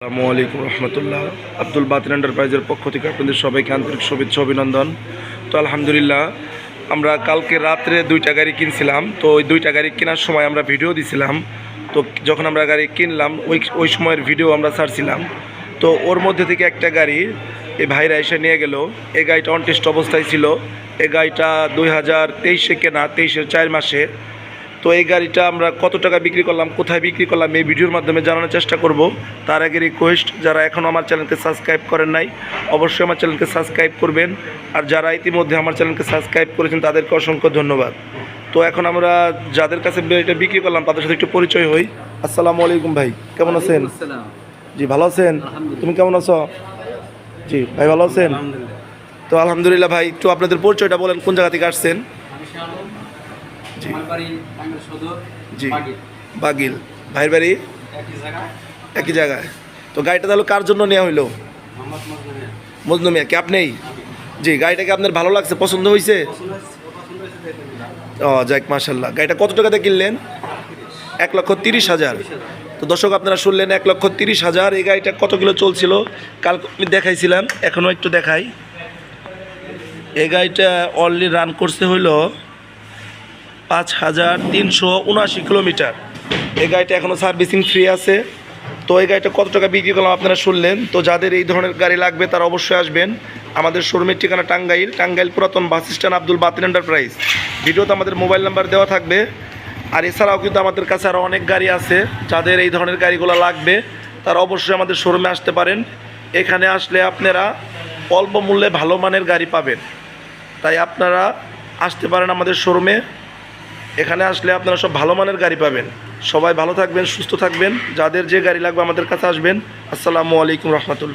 আসসালামু আলাইকুম রহমতুল্লাহ। আব্দুল বাতিন এন্টারপ্রাইজের পক্ষ থেকে আপনাদের সবাইকে আন্তরিক শুভেচ্ছা অভিনন্দন। তো আলহামদুলিল্লাহ, আমরা কালকে রাত্রে দুইটা গাড়ি কিনছিলাম। তো ওই দুইটা গাড়ি কেনার সময় আমরা ভিডিও দিছিলাম। তো যখন আমরা গাড়ি কিনলাম, ওই ওই সময়ের ভিডিও আমরা ছাড়ছিলাম। তো ওর মধ্যে থেকে একটা গাড়ি এই ভাইরা এসে নিয়ে গেল। এই গাড়িটা অনটেস্ট অবস্থায় ছিল। এই গাড়িটা দুই হাজার তেইশে কেনা, তেইশের চার মাসে। তো এই গাড়িটা আমরা কত টাকা বিক্রি করলাম কোথায় বিক্রি করলাম এই ভিডিওর মাধ্যমে জানানোর চেষ্টা করব। তার আগে রিকোয়েস্ট যারা এখনও আমার চ্যানেলকে সাবস্ক্রাইব করেন নাই অবশ্যই আমার চ্যানেলকে সাবস্ক্রাইব করবেন। আর যারা ইতিমধ্যে আমার চ্যানেলকে সাবস্ক্রাইব করেছেন তাদেরকে অসংখ্য ধন্যবাদ। তো এখন আমরা যাদের কাছে এটা বিক্রি করলাম তাদের সাথে একটু পরিচয় হই। আসসালামু আলাইকুম ভাই কেমন আছেন? জি ভালো আছেন? তুমি কেমন আছো? জি ভাই ভালো আছেন? তো আলহামদুলিল্লাহ ভাই একটু আপনাদের পরিচয়টা বলেন কোন জায়গা থেকে আসছেন। জি। বাগিল। ভাইয়ের বাড়ি? একই জায়গায়, তো গাড়িটা তাহলে কার জন্য নেওয়া হইল। মজনু মিয়া। কি আপনিই? জি গাড়িটাকে আপনার ভালো লাগছে? পছন্দ হয়েছে। ও যাক মাশাল্লাহ গাড়িটা কত টাকাতে কিনলেন? এক লক্ষ তিরিশ হাজার। তো দর্শক আপনারা শুনলেন এক লক্ষ তিরিশ হাজার। এই গাড়িটা কত কিলো চলছিল? কাল আমি দেখাইছিলাম। এখনও একটু দেখাই। এই গাড়িটা অলরেডি রান করছে হইল পাঁচ হাজার তিনশো উনআশি কিলোমিটার। এই গাড়িটা এখনও সার্ভিসিং ফ্রি আছে। তো এই গাড়িটা কত টাকা বিক্রি করলাম আপনারা শুনলেন। তো যাদের এই ধরনের গাড়ি লাগবে তারা অবশ্যই আসবেন। আমাদের শোরুমের ঠিকানা টাঙ্গাইল টাঙ্গাইল পুরাতন bus stand Abdul Batin enterprise. ভিডিওতে আমাদের মোবাইল নাম্বার দেওয়া থাকবে। আর এছাড়াও কিন্তু আমাদের কাছে আরও অনেক গাড়ি আছে। যাদের এই ধরনের গাড়িগুলো লাগবে, তারা অবশ্যই আমাদের শোরুমে আসতে পারেন। এখানে আসলে আপনারা অল্প মূল্যে ভালো মানের গাড়ি পাবেন। তাই আপনারা আসতে পারেন আমাদের শোরুমে। এখানে আসলে আপনারা সব ভালো মানের গাড়ি পাবেন। সবাই ভালো থাকবেন, সুস্থ থাকবেন। যাদের যে গাড়ি লাগবে আমাদের কাছে আসবেন। আসসালামু আলাইকুম রহমতুল্লাহ।